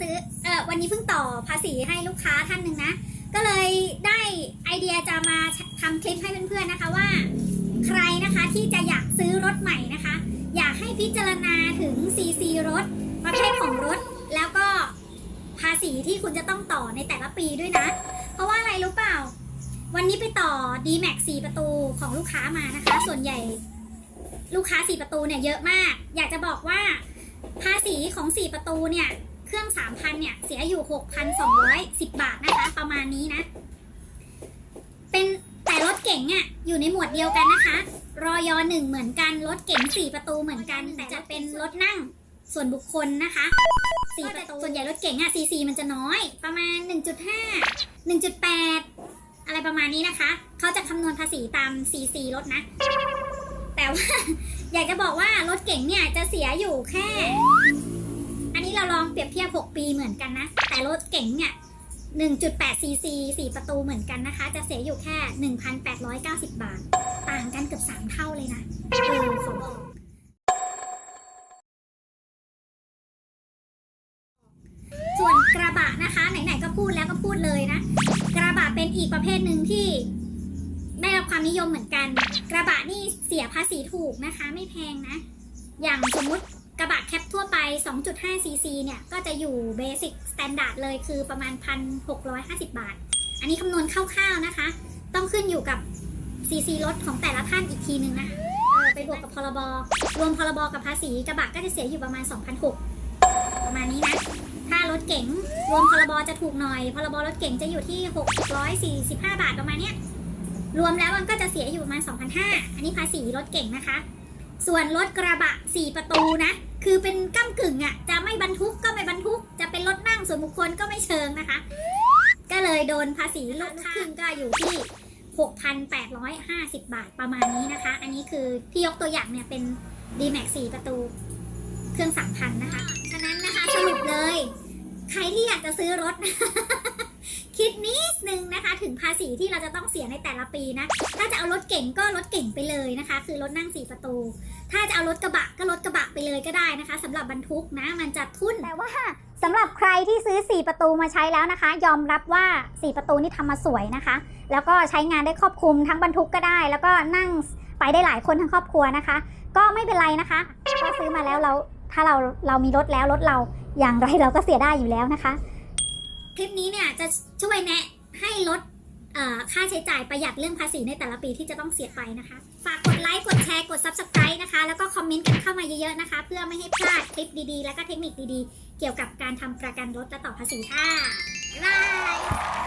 ซื้อเออวันนี้เพิ่งต่อภาษีให้ลูกค้าท่านหนึ่งนะ ก็เลยได้ไอเดียจะมาทำคลิปให้เพื่อนๆนะคะว่า ใครนะคะที่จะอยากซื้อรถใหม่นะคะ อยากให้พิจารณาถึง CC รถประเภทของรถ แล้วก็ภาษีที่คุณจะต้องต่อในแต่ละปีด้วยนะ เพราะว่าอะไรรู้เปล่า วันนี้ไปต่อ D-Max 4ประตูของลูกค้ามานะคะ ส่วนใหญ่ ลูกค้า 4 ประตูเนี่ยเยอะมาก อยากจะบอกว่าภาษีของ 4 ประตูเนี่ย เครื่อง 3,000 เนี่ย เสียอยู่ 6,210 บาทนะคะ ประมาณนี้นะ เป็นแต่รถเก๋งอะอยู่ในหมวดเดียวกันนะคะ รอยอหนึ่งเหมือนกัน รถเก๋ง4ประตูเหมือนกัน แต่จะเป็นรถนั่งส่วนบุคคลนะคะ4ประตูส่วนใหญ่รถเก๋งอะ CC มันจะน้อย ประมาณ 1.5 1.8 อะไรประมาณนี้นะคะ เขาจะคำนวณภาษีตาม CC รถนะ แต่ว่า อยากจะบอกว่ารถเก๋งเนี่ยจะเสียอยู่แค่อันนี้ เราลองเปรียบเทียบ 6 ปีเหมือนกันนะ แต่รถเก๋งเนี่ย1.8 cc 4 ประตูเหมือนกันนะคะ จะเสียอยู่แค่ 1,890 บาท ต่างกันเกือบ 3 เท่าเลยนะเออขอบอกส่วนกระบะนะคะ ไหนๆก็พูดแล้วก็พูดเลยนะ กระบะเป็นอีกประเภทหนึ่งที่ได้รับความนิยมเหมือนกัน กระบะนี่เสียภาษีถูกนะคะ ไม่แพงนะ อย่างสมมติ กระบะแคปทั่วไป 2.5 cc เนี่ย ก็จะอยู่เบสิ c สแตนดาร์ดเลยคือประมาณ 1,650 บาท อันนี้คำนวณคร่าวๆนะคะ ต้องขึ้นอยู่กับ cc รถของแต่ละท่านอีกทีนึงนะเออไปบวกกับพรบรวมพรบกับภาษีกระบะก็จะเสียอยู่ประมาณ 2,600 ประมาณนี้นะ ถ้ารถเก๋งรวมพรบจะถูกหน่อย พรบรถเก๋งจะอยู่ที่ 645 บาทประมาณเนี้ยรวมแล้วมันก็จะเสียอยู่ประมาณ2,500 อันนี้ภาษีรถเก๋งนะคะ ส่วนรถกระบะ 4 ประตูนะ คือเป็นก้ากึ่งอะ่ะ จะไม่บรรทุกก็ไม่บรรทุก จะเป็นรถนั่งส่วนบุคคลก็ไม่เชิงนะคะ ก็เลยโดนภาษีลูกครึ่งก็อยู่ที่ 6,850 บาทประมาณนี้นะคะ อันนี้คือที่ยกตัวอย่างเนี่ยเป็น D-Max 4 ประตู เครื่อง 3,000 นะคะ ฉะนั้นนะคะสรุปเลย ใครที่อยากจะซื้อรถ คิดนิดนึงนะคะ ถึงภา ษีที่เราจะต้องเสียในแต่ละปีนะ ถ้าจะเอารถเก่งก็รถเก่งไปเลยนะคะ คือรถนั่งสี่ประตู ถ้าจะเอารถกระบะก็รถกระบะไปเลยก็ได้นะคะสำหรับบรรทุกนะ มันจะทุ่นแต่ว่าสำหรับใครที่ซื้อ 4 ประตูมาใช้แล้วนะคะ ยอมรับว่า 4 ประตูนี่ทำมาสวยนะคะ แล้วก็ใช้งานได้ครอบคลุมทั้งบรรทุกก็ได้ แล้วก็นั่งไปได้หลายคนทั้งครอบครัวนะคะ ก็ไม่เป็นไรนะคะถ้าซื้อมาแล้วเราถ้าเราเรามีรถแล้วรถเราอย่างไรเราก็เสียได้อยู่แล้วนะคะ คลิปนี้เนี่ยจะช่วยแนะให้ลดเอ่อ ค่าใช้จ่ายประหยัดเรื่องภาษีในแต่ละปีที่จะต้องเสียไปนะคะ ฝากกดไลค์ กดแชร์ กด Subscribe นะคะ แล้วก็คอมเมนต์กันเข้ามาเยอะๆนะคะ เพื่อไม่ให้พลาดคลิปดีๆ และก็เทคนิคดีๆ เกี่ยวกับการทำประกันรถและต่อภาษีค่ะบ๊ายบาย